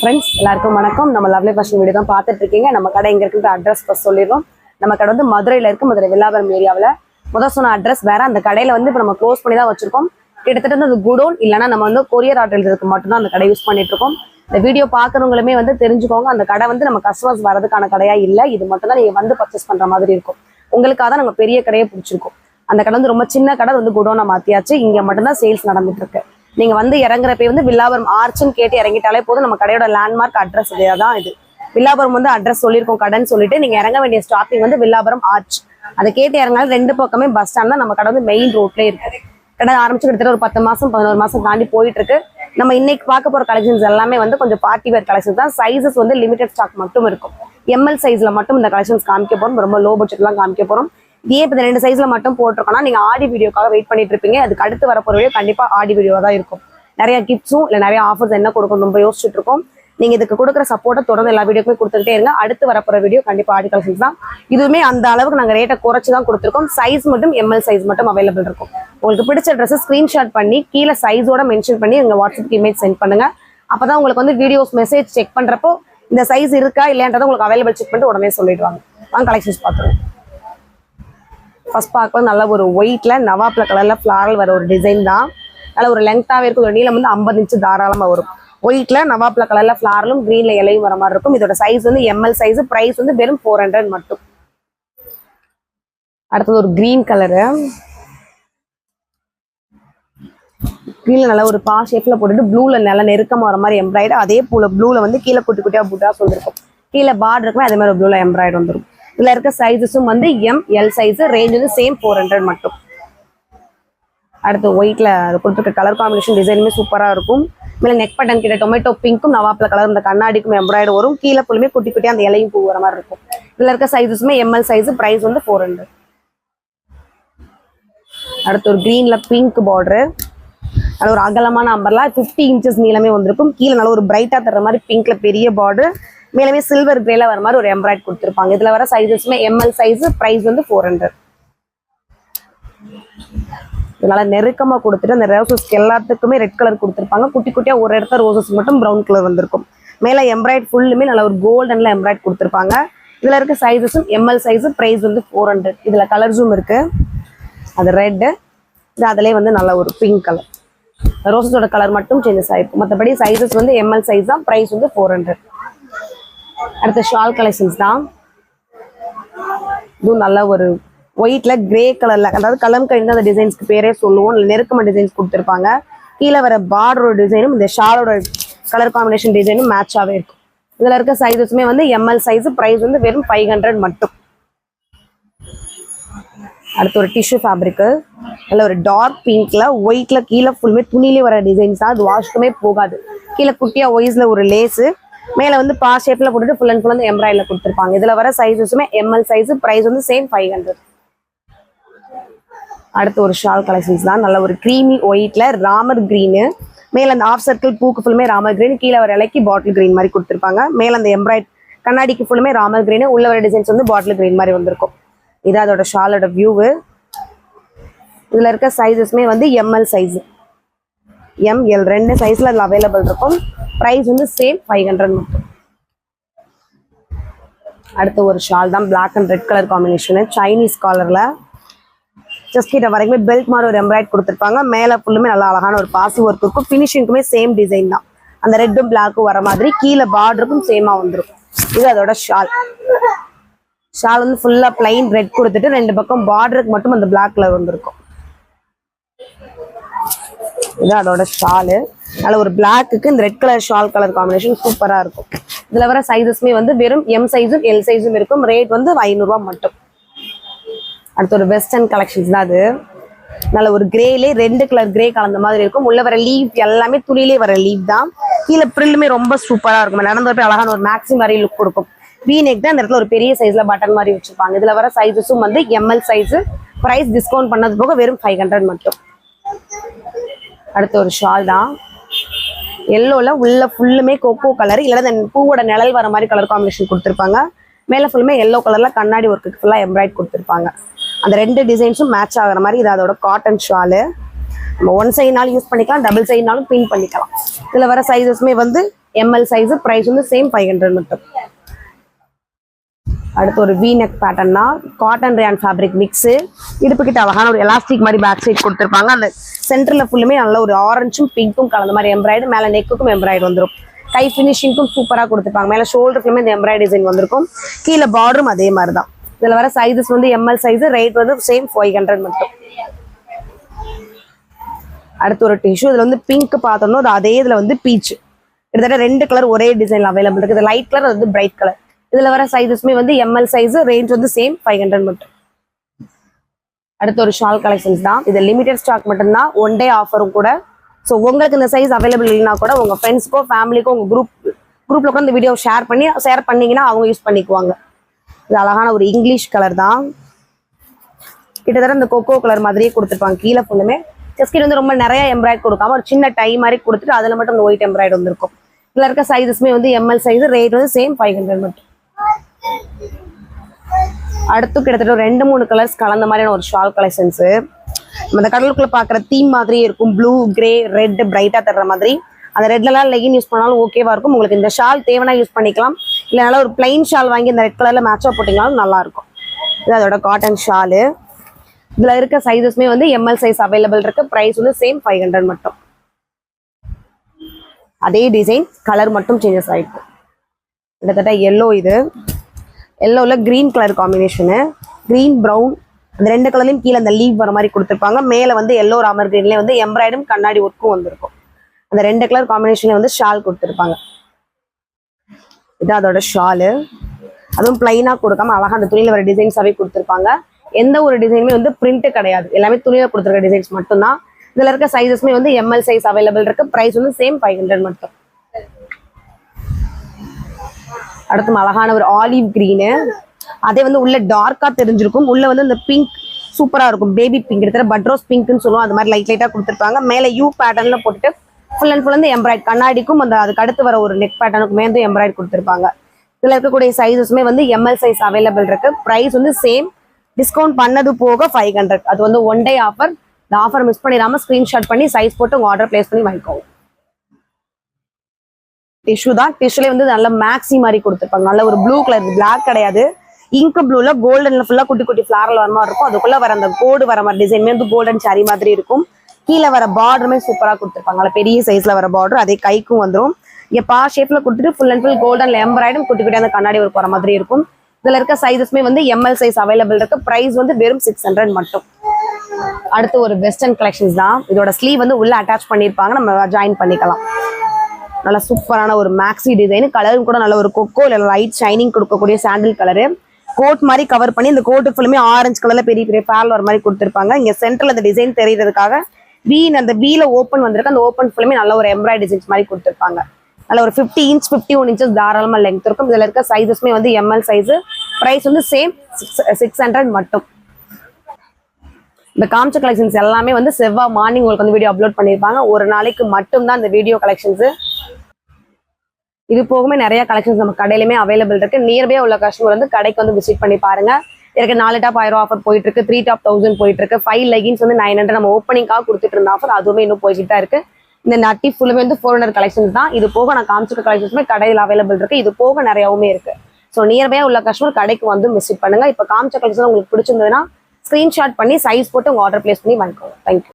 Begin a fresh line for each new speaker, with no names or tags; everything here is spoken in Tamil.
ஃப்ரெண்ட்ஸ் எல்லாருக்கும் வணக்கம். நம்ம லவ்லி ஃபேஷன் வீடியோ தான் பார்த்துட்டு இருக்கீங்க நம்ம கடை எங்கே இருக்குன்ற அட்ரஸ் ஃபஸ்ட் சொல்லிடுறோம். நம்ம கடை வந்து மதுரையில இருக்கு மதுரை வில்லாபுரம் ஏரியாவில். முதல் சொன்ன அட்ரஸ் வேற அந்த கடையில வந்து இப்போ நம்ம க்ளோஸ் பண்ணி தான் வச்சிருக்கோம். கிட்டத்தட்ட வந்து அந்த குடோன் இல்லைன்னா நம்ம வந்து கொரியர் ஆர்டருக்கு மட்டும்தான் அந்த கடை யூஸ் பண்ணிட்டு இருக்கோம் இந்த வீடியோ பார்க்குறவங்களுமே வந்து தெரிஞ்சுக்கோங்க. அந்த கடை வந்து நம்ம கஸ்டமர்ஸ் வரதுக்கான கடையா இல்லை இது மட்டும் தான் நீங்க வந்து பர்ச்சேஸ் பண்ற மாதிரி இருக்கும். உங்களுக்காக தான் நம்ம பெரிய கடையை பிடிச்சிருக்கோம். அந்த கடை வந்து ரொம்ப சின்ன கடை வந்து குடோனா மாத்தியாச்சு. இங்க மட்டும்தான் சேல்ஸ் நடந்துட்டு இருக்கு நீங்க வந்து இறங்குறப்ப வந்து வில்லாபுரம் ஆர்ச்சுன்னு கேட்டு இறங்கிட்டாலே போதும். நம்ம கடையோட லேண்ட்மார்க் அட்ரஸ் இதே தான் இது. வில்லாபுரம் வந்து அட்ரஸ் சொல்லியிருக்கோம் கடைன்னு சொல்லிட்டு நீங்க இறங்க வேண்டிய ஸ்டாப்பிங் வந்து வில்லாபுரம் ஆர்ச் அதை கேட்டு இறங்கினாலும் ரெண்டு பக்கமே பஸ் ஸ்டாண்ட் தான். நம்ம கடை வந்து மெயின் ரோட்லயே இருக்கு. கடை ஆரம்பிச்சு கிட்டத்தட்ட ஒரு பத்து மாசம் பதினோரு மாசம் தாண்டி போயிட்டு இருக்கு நம்ம இன்னைக்கு பார்க்க போற கலெக்ஷன்ஸ் எல்லாமே வந்து கொஞ்சம் பார்ட்டி வேர் கலெக்ஷன்ஸ் தான். சைஸஸ் வந்து லிமிடெட் ஸ்டாக் மட்டும் இருக்கும். எம்எல் சைஸ்ல மட்டும் இந்த கலெக்ஷன்ஸ் காமிக்க போறோம். ரொம்ப லோ பட்ஜெட்லாம் காமிக்க போறோம். இதே இப்போ இந்த ரெண்டு சைஸ்ல மட்டும் போட்டிருக்கோம்னா நீங்க ஆடி வீடியோக்காக வெயிட் பண்ணிட்டு இருப்பீங்க. அதுக்கு அடுத்து வரப்போற வீடியோ கண்டிப்பா ஆடி வீடியோவா தான் இருக்கும். நிறைய கிஃப்ட்ஸும் இல்லை நிறைய ஆஃபர்ஸ் என்ன கொடுக்கும் ரொம்ப யோசிச்சுட்டு இருக்கோம். நீங்க இதுக்கு கொடுக்குற சப்போர்ட்டை தொடர்ந்து எல்லா வீடியோக்குமே கொடுத்துக்கிட்டே இருங்க. அடுத்து வரப்போற வீடியோ கண்டிப்பா ஆடி கலெக்ஷன்ஸ் தான். இதுவுமே அந்த அளவுக்கு நாங்க ரேட்டை குறைச்சி தான் கொடுத்துருக்கோம். சைஸ் மட்டும் எம்எல் சைஸ் மட்டும் அவைலபிள் இருக்கும். உங்களுக்கு பிடிச்ச ட்ரெஸ் ஸ்கிரீன்ஷாட் பண்ணி கீழே சைஸோட மென்ஷன் பண்ணி எங்க வாட்ஸ்அப் இமேஜ் சென்ட் பண்ணுங்க. அப்பதான் உங்களுக்கு வந்து வீடியோஸ் மெசேஜ் செக் பண்றப்போ இந்த சைஸ் இருக்கா இல்லையான்றதை உங்களுக்கு அவைலபிள் செக் பண்ணிட்டு உடனே சொல்லிடுவாங்க. வாங்க கலெக்ஷன்ஸ் பார்த்துருவோம். ஃபர்ஸ்ட் பார்க்கலாம். நல்ல ஒரு ஒயிட்ல நவாப்ல கலர்ல ஃபிளாரல் வர ஒரு டிசைன் தான். நல்ல ஒரு லெங்தாவே இருக்கும். ஒரு நீளம் வந்து ஐம்பது இன்ச்சு தாராளமா வரும். ஒயிட்ல நவாப்ல கலர்ல ஃபிளாரலும் கிரீன்ல இலையும் வர மாதிரி இருக்கும். இதோட சைஸ் வந்து எம்எல் சைஸ் பிரைஸ் வந்து வெறும் ஃபோர் ஹண்ட்ரட் மட்டும். அடுத்தது ஒரு கிரீன் கலரு கீழே நல்லா ஒரு பா ஷேப்ல போட்டுட்டு ப்ளூல நல்ல நெருக்கமாக வர மாதிரி எம்ப்ராய்டு அதே போல ப்ளூல வந்து கீழே குட்டி குட்டியா புட்டாக சொல்லிருக்கும். கீழே பார்டர் இருக்குமே அதே மாதிரி ப்ளூல எம்ப்ராய்டு வந்துடும் இதுல இருக்க சைஸஸும் வந்து எம் எல் சைஸ் ரேஞ்ச் வந்து சேம் ஃபோர் ஹண்ட்ரட் மட்டும். அடுத்து ஒயிட்ல கொடுத்துருக்க கலர் காம்பினேஷன் டிசைனுமே சூப்பரா இருக்கும். மேல நெக் பட்டன் கிட்ட டொமேட்டோ பிங்க்கும் நவாப்ல கலர் இந்த கண்ணாடிக்கும் எம்ப்ராய்டு வரும். கீழே ஃபுல்லுமே குட்டி குட்டி அந்த இலையும் பூ வர மாதிரி இருக்கும். இதுல இருக்க சைஸஸுமே எம்எல் சைஸ் பிரைஸ் வந்து ஃபோர் ஹண்ட்ரட் அடுத்து ஒரு கிரீன்ல பிங்க் பார்டரு நல்ல ஒரு அகலமான அம்பர்லாம் ஃபிஃப்டி இன்ச்சஸ் நீளமே வந்திருக்கும். கீழே நல்ல ஒரு பிரைட்டா தர மாதிரி பிங்க்ல பெரிய பார்டர் மேலுமே சில்வர் கிரேல வர மாதிரி ஒரு எம்ப்ராய்ட் கொடுத்துருப்பாங்க. இதுல வர சைஸஸ்மே எம்எல் சைஸ் பிரைஸ் வந்து ஃபோர் ஹண்ட்ரட் இதனால நெருக்கமா கொடுத்துட்டு அந்த ரோசஸ்க்கு எல்லாத்துக்குமே ரெட் கலர் கொடுத்துருப்பாங்க. குட்டி குட்டியா ஒரு இடத்த ரோசஸ் மட்டும் ப்ரௌன் கலர் வந்திருக்கும். மேல எம்ப்ராய்ட் ஃபுல்லுமே நல்ல ஒரு கோல்டன்ல எம்ப்ராய்ட் கொடுத்துருப்பாங்க. இதுல இருக்க சைஸஸும் எம்எல் சைஸ் பிரைஸ் வந்து ஃபோர் ஹண்ட்ரட் இதுல கலர்ஸும் இருக்கு. அது ரெட்டு இது அதுலயே வந்து நல்ல ஒரு பிங்க் கலர் ரோசஸோட கலர் மட்டும் சேஞ்சஸ் ஆயிருக்கும் மற்றபடி சைஸஸ் வந்து எம்எல் சைஸ் தான் ப்ரைஸ் வந்து ஃபோர் ஹண்ட்ரட் அடுத்த ஷால் கலெக்ஷன்ஸ் தான். இதுவும் நல்ல ஒரு ஒயிட்ல கிரே கலர்ல அதாவது கலம் கழிந்து அந்த டிசைன்ஸ்க்கு பேரே சொல்லுவோம். நெருக்கமாக நெருக்கமா டிசைன்ஸ் கொடுத்துருப்பாங்க. கீழே வர பார்டரோட டிசைனும் இந்த ஷாலோட கலர் காம்பினேஷன் டிசைனும் மேட்சாகவே இருக்கும். இதில் இருக்க சைஸஸுமே வந்து எம்எல் சைஸ் ப்ரைஸ் வந்து வெறும் ஃபைவ் ஹண்ட்ரட் மட்டும். அடுத்து ஒரு டிஷ்யூ ஃபேப்ரிக்கு நல்ல ஒரு டார்க் பிங்க்ல ஒயிட்ல கீழே ஃபுல்லுமே துணியிலே வர டிசைன்ஸ் தான். அது வாஷ்க்குமே போகாது. கீழே குட்டியாக ஒய்ஸில் ஒரு லேஸு மேலே வந்து பா ஷேப்பில் போட்டுட்டு ஃபுல் அண்ட் ஃபுல் வந்து எம்ப்ராய்டில் கொடுத்துருப்பாங்க. இதில் வர சைஸஸுமே எம்எல் சைஸ் ப்ரைஸ் வந்து சேம் ஃபைவ் ஹண்ட்ரட் அடுத்து ஒரு ஷால் கலெக்ஷன்ஸ் தான். நல்ல ஒரு க்ரீமி ஒயிட்டில் ராமர் கிரீனு மேலே அந்த ஆஃப் சர்க்கிள் பூக்கு ஃபுல்லுமே ராமர் க்ரீன் கீழே வர இலைக்கு பாட்டில் கிரீன் மாதிரி கொடுத்துருப்பாங்க. மேலே அந்த எம்ப்ராய்ட் கண்ணாடிக்கு ஃபுல்லுமே ராமர் க்ரீனு உள்ள வர டிசைன்ஸ் வந்து பாட்டில் கிரீன் மாதிரி வந்திருக்கும். இது அதோட ஷாலோட வியூவு இதுல இருக்க சைஸஸ்மே வந்து எம்எல் சைஸ் எம்எல் ரெண்டு சைஸில் அதில் அவைலபிள் இருக்கும். ப்ரைஸ் வந்து சேம் ஃபைவ் ஹண்ட்ரட் மட்டும். அடுத்து ஒரு ஷால் தான் black and red colour combination Chinese காலரில் just கிட்ட வரைக்குமே பெல்ட் மாதிரி ஒரு எம்ப்ராய்ட் கொடுத்துருப்பாங்க. மேலே ஃபுல்லுமே நல்லா அழகான ஒரு பாசி ஒர்க் இருக்கும். ஃபினிஷிங்க்குமே சேம் டிசைன் தான். அந்த ரெட்டும் பிளாக்கும் வர மாதிரி கீழே பார்டருக்கும் சேமாக வந்துடும் இது அதோட ஷால் ஷால் வந்து ஃபுல்லாக பிளைன் ரெட் கொடுத்துட்டு ரெண்டு பக்கம் பார்டருக்கு மட்டும் அந்த பிளாக் கலர் வந்திருக்கும். இது அதோட ஷாலு நல்ல ஒரு பிளாக்குக்கு இந்த red colour shawl colour combination சூப்பராக இருக்கும். இதில் வர சைஸஸ்மே வந்து வெறும் எம் சைஸும் எல் சைஸும் இருக்கும். ரேட் வந்து ஐநூறுரூவா மட்டும். அடுத்து ஒரு வெஸ்டர்ன் கலெக்ஷன்ஸ் தான் அது. நல்ல ஒரு கிரேலே ரெண்டு கலர் கிரே கலந்த மாதிரி இருக்கும். உள்ள வர லீவ் எல்லாமே துணிலே வர லீவ் தான். கீழே ப்ரில்லுமே ரொம்ப சூப்பராக இருக்கும். நடந்து போய் அழகான ஒரு மேக்ஸிம் மாதிரி லுக் கொடுக்கும். வி நெக் தான் இந்த இடத்துல ஒரு பெரிய சைஸ்ல பட்டன் மாதிரி வச்சிருப்பாங்க. இதுல வர சைஸஸும் வந்து எம்எல் சைஸ் பிரைஸ் டிஸ்கவுண்ட் பண்ணது போக வெறும் ஃபைவ் ஹண்ட்ரட் மட்டும். அடுத்து ஒரு ஷால் தான். எல்லோல உள்ள ஃபுல்லுமே கொக்கோ கலர் இல்லைன்னா இந்த பூவோட நிழல் வர மாதிரி கலர் காம்பினேஷன் கொடுத்துருப்பாங்க. மேலே ஃபுல்லுமே எல்லோ கலர்ல கண்ணாடி ஒர்க்கு ஃபுல்லாக எம்ப்ராய்ட் கொடுத்துருப்பாங்க. அந்த ரெண்டு டிசைன்ஸும் மேட்ச் ஆகுற மாதிரி இது அதோட காட்டன் ஷாலு நம்ம ஒன் சைட்னாலும் யூஸ் பண்ணிக்கலாம் டபுள் சைட்னாலும் பின் பண்ணிக்கலாம். இதில் வர சைஸஸ்மே வந்து எம்எல் சைஸு ப்ரைஸ் வந்து சேம் ஃபைவ் ஹண்ட்ரட் மட்டும். அடுத்து ஒரு வி நெக் பேட்டர்ன் தான். காட்டன் ரேன் ஃபேப்ரிக் மிக்ஸு இடுப்புக்கிட்ட அழகான ஒரு எலாஸ்டிக் மாதிரி பேக் சைட் கொடுத்துருப்பாங்க. அந்த சென்டரில் ஃபுல்லுமே நல்ல ஒரு ஆரஞ்சும் பிங்க்கும் கலந்த மாதிரி எம்ப்ராய்டு மேலே நெக்குக்கும் எம்ப்ராய்டு வந்துடும் கை ஃபினிஷிங்க்கும் சூப்பராக கொடுத்துருப்பாங்க. மேலே ஷோல்டருக்குமே இந்த எம்ப்ராய்டு டிசைன் வந்திருக்கும். கீழே பார்டரும் அதே மாதிரி தான் இதில் வர சைஸஸ் வந்து எம்எல் சைஸு ரேட் வந்து சேம் ஃபைவ் ஹண்ட்ரட் மட்டும். அடுத்து ஒரு டிஷ்யூ இதில் வந்து பிங்க் பார்த்தோம்னா அது அதே இதில் வந்து பீச் கிட்டத்தட்ட ரெண்டு கலர் ஒரே டிசைனில் அவைலபிள் இருக்குது லைட் கலர் அது வந்து பிரைட் கலர் இதுல வர சைஸஸ்மே வந்து எம்எல் சைஸ் ரேஞ்ச் வந்து சேம் ஃபைவ் ஹண்ட்ரட் மட்டும். அடுத்து ஒரு ஷால் கலெக்ஷன்ஸ் தான். இது லிமிடெட் ஸ்டாக் மட்டும்தான். ஒன் டே ஆஃபரும் கூட. ஸோ உங்களுக்கு இந்த சைஸ் அவைலபிள் இல்லைனா கூட உங்க ஃப்ரெண்ட்ஸ்க்கோ ஃபேமிலிக்கோ உங்க குரூப் குரூப்ல கூட இந்த வீடியோ ஷேர் பண்ணி ஷேர் பண்ணீங்கன்னா அவங்க யூஸ் பண்ணிக்குவாங்க. இது அழகான ஒரு இங்கிலீஷ் கலர் தான். கிட்டத்தட்ட இந்த கொக்கோ கலர் மாதிரியே கொடுத்துருப்பாங்க. கீழே ஃபுல்லுமே செஸ்கிட் வந்து ரொம்ப நிறைய எம்ப்ராய்ட் கொடுக்காம ஒரு சின்ன டை மாதிரி கொடுத்துட்டு அதில் மட்டும் இந்த ஒயிட் எம்ப்ராய்டு வந்திருக்கும். இதில் இருக்க சைஸஸ்மே வந்து எம்எல் சைஸ் ரேட் வந்து சேம் ஃபைவ் ஹண்ட்ரட் மட்டும். அடுத்து கிட்டத்தட்ட ரெண்டு மூணு கலர்ஸ் கலந்த மாதிரியான ஒரு ஷால் கலெக்ஷன்ஸ் இந்த கடலுக்குள்ள பாக்குற தீம் மாதிரியே இருக்கும். ப்ளூ கிரே ரெட் பிரைட்டா தர்ற மாதிரி. அந்த ரெட்லலாம் லெகின் யூஸ் பண்ணாலும் ஓகேவா இருக்கும். உங்களுக்கு இந்த ஷால் தேவைனா யூஸ் பண்ணிக்கலாம். இல்லைனால ஒரு பிளைன் ஷால் வாங்கி இந்த ரெட் கலர்ல மேட்சா போட்டிங்கனாலும் நல்லா இருக்கும். இது அதோட காட்டன் ஷாலு இதுல இருக்க சைஸஸ்மே வந்து எம்எல் சைஸ் அவைலபிள் இருக்கு. பிரைஸ் வந்து சேம் ஃபைவ் ஹண்ட்ரட் மட்டும். அதே டிசைன் கலர் மட்டும் சேஞ்சஸ் ஆயிருக்கு கிட்டத்தட்ட எல்லோ இது. எல்லோவில் green colour combination green brown அந்த ரெண்டு கலர்லையும் கீழே அந்த லீவ் வர மாதிரி கொடுத்துருப்பாங்க. மேலே வந்து எல்லோ ராமர் க்ரீன்லேயே வந்து எம்ப்ராய்டும் கண்ணாடி ஒர்க்கும் வந்திருக்கும். அந்த ரெண்டு கலர் காம்பினேஷன்ல வந்து ஷால் கொடுத்துருப்பாங்க. இது அதோட ஷாலு அதுவும் பிளைனாக கொடுக்காம அழகா அந்த துணியில் வர டிசைன்ஸாகவே கொடுத்துருப்பாங்க. எந்த ஒரு டிசைனுமே வந்து பிரிண்ட் கிடையாது. எல்லாமே துணியில் கொடுத்துருக்க டிசைன்ஸ் மட்டும்தான். இதில் இருக்க சைஸஸ்மே வந்து எம்எல் சைஸ் அவைலபிள் இருக்கு. ப்ரைஸ் வந்து சேம் ஃபைவ் ஹண்ட்ரட் மட்டும். அடுத்து அழகான ஒரு ஆலிவ் கிரீனு அதே வந்து உள்ள டார்க்கா தெரிஞ்சிருக்கும். உள்ள வந்து இந்த பிங்க் சூப்பரா இருக்கும். பேபி பிங்க் எடுத்துற பட்ரோஸ் பிங்க்னு சொல்லுவோம். அது மாதிரி லைட் லைட்டா கொடுத்துருப்பாங்க. மேல யூ பேட்டர்ன்ல போட்டுட்டு ஃபுல் அண்ட் ஃபுல் வந்து எம்ப்ராய்ட் கண்ணாடிக்கும் அந்த அதுக்கு அடுத்து வர ஒரு நெக் பேட்டர்னுக்குமே வந்து எம்ப்ராய்ட் கொடுத்துருப்பாங்க. இதுல இருக்கக்கூடிய சைஸஸ்மே வந்து எம்எல் சைஸ் அவைலபிள் இருக்கு. பிரைஸ் வந்து சேம் டிஸ்கவுண்ட் பண்ணது போக ஃபைவ் ஹண்ட்ரட் அது வந்து ஒன் டே ஆஃபர் இந்த ஆஃபர் மிஸ் பண்ணிடாம ஸ்கிரீன்ஷாட் பண்ணி சைஸ் போட்டு உங்க ஆர்டர் பிளேஸ் பண்ணி வாங்கிக்கோங்க. டிஷ்யூ தான். டிஷ்யூலே வந்து நல்ல மேக்ஸி மாதிரி கொடுத்துருப்பாங்க. நல்ல ஒரு ப்ளூ கலர் பிளாக் கிடையாது. இங்க் ப்ளூல கோல்டன்ல ஃபுல்லா குட்டி குட்டி ஃபிளாரல் வர மாதிரி இருக்கும். அதுக்குள்ள வர அந்த கோடு வர மாதிரி டிசைன்மே வந்து கோல்டன் சாரி மாதிரி இருக்கும். கீழே வர பார்டருமே சூப்பரா கொடுத்துருப்பாங்க. பெரிய சைஸ்ல வர பார்டர் அதே கைக்கும் வந்துடும் இங்க பா ஷேப்ல கொடுத்துட்டு ஃபுல் அண்ட் ஃபுல் கோல்டன் எம்பராய்டும் குட்டி குட்டி அந்த கண்ணாடி ஒரு வர மாதிரி இருக்கும். இதுல இருக்க சைஸஸ்மே வந்து எம்எல் சைஸ் அவைலபிள் இருக்கு. பிரைஸ் வந்து வெறும் சிக்ஸ் ஹண்ட்ரட் மட்டும். அடுத்து ஒரு வெஸ்டர்ன் கலெக்ஷன்ஸ் தான். இதோட ஸ்லீவ் வந்து உள்ள அட்டாச் பண்ணியிருப்பாங்க நம்ம ஜாயின் பண்ணிக்கலாம். நல்ல சூப்பரான ஒரு மேக்ஸி டிசைன் கலரும் கூட நல்ல ஒரு கொக்கோ இல்லை லைட் ஷைனிங் கொடுக்கக்கூடிய சாண்டில் கலரு கோட் மாதிரி கவர் பண்ணி இந்த கோட்டு ஃபுல்லுமே ஆரஞ்சு கலர்ல பெரிய பெரிய ஃபேல் வர மாதிரி கொடுத்துருப்பாங்க. இங்க சென்டரில் இந்த டிசைன் தெரியறதுக்காக வீன் அந்த வீல ஓப்பன் வந்திருக்கு. அந்த ஓப்பன் ஃபுல்லுமே நல்ல ஒரு எம்ப்ராய்ட் டிசைன்ஸ் மாதிரி கொடுத்துருப்பாங்க. நல்ல ஒரு fifty inch fifty one inches தாராளமா லெங்க் இருக்கும். இதுல இருக்க சைஸஸ்மே வந்து எம்எல் சைஸ் பிரைஸ் வந்து சேம் சிக்ஸ் ஹண்ட்ரட் மட்டும். இந்த காமிச்ச கலெக்ஷன்ஸ் எல்லாமே வந்து செவ்வாய் மார்னிங் உங்களுக்கு வந்து வீடியோ அப்லோட் பண்ணியிருப்பாங்க ஒரு நாளைக்கு மட்டும்தான் இந்த வீடியோ கலெக்ஷன்ஸ் இது போகவே நிறைய கலெக்ஷன்ஸ் நம்ம கடையிலுமே அவைலபிள் இருக்கு. நியர்பையா உள்ள கஸ்டமர் வந்து கடைக்கு வந்து விசிட் பண்ணி பாருங்க. எனக்கு நாலு டாப் ஆயிரம் ஆஃபர் போயிட்டு இருக்கு த்ரீ டாப் தௌசண்ட் போயிட்டு இருக்கு ஃபைவ் லெகின்ஸ் வந்து நைன் ஹண்ட்ரட் நம்ம ஓப்பனிங்காக கொடுத்துட்டு இருந்த ஆஃபர் அதுவுமே இன்னும் போயிட்டு தான் இருக்கு. இந்த நட்டி ஃபுல்லுமே வந்து ஃபோர் ஹண்ட்ரட் கலெக்ஷன்ஸ் தான். இது போக நான் காமிச்சிருக்க கலெக்ஷன்ஸுமே கடையில் அவைலபிள் இருக்கு. இது போக நிறையாவுமே இருக்கு. ஸோ நியர்பை உள்ள கஸ்டமர் கடைக்கு வந்து விசிட் பண்ணுங்க. இப்போ காமிச்ச கலெக்ஷன் உங்களுக்கு பிடிச்சிருந்ததுன்னா ஸ்கிரீன்ஷாட் பண்ணி சைஸ் போட்டு உங்க ஆர்டர் பிளேஸ் பண்ணி வாங்கிக்கோங்க. தேங்க்யூ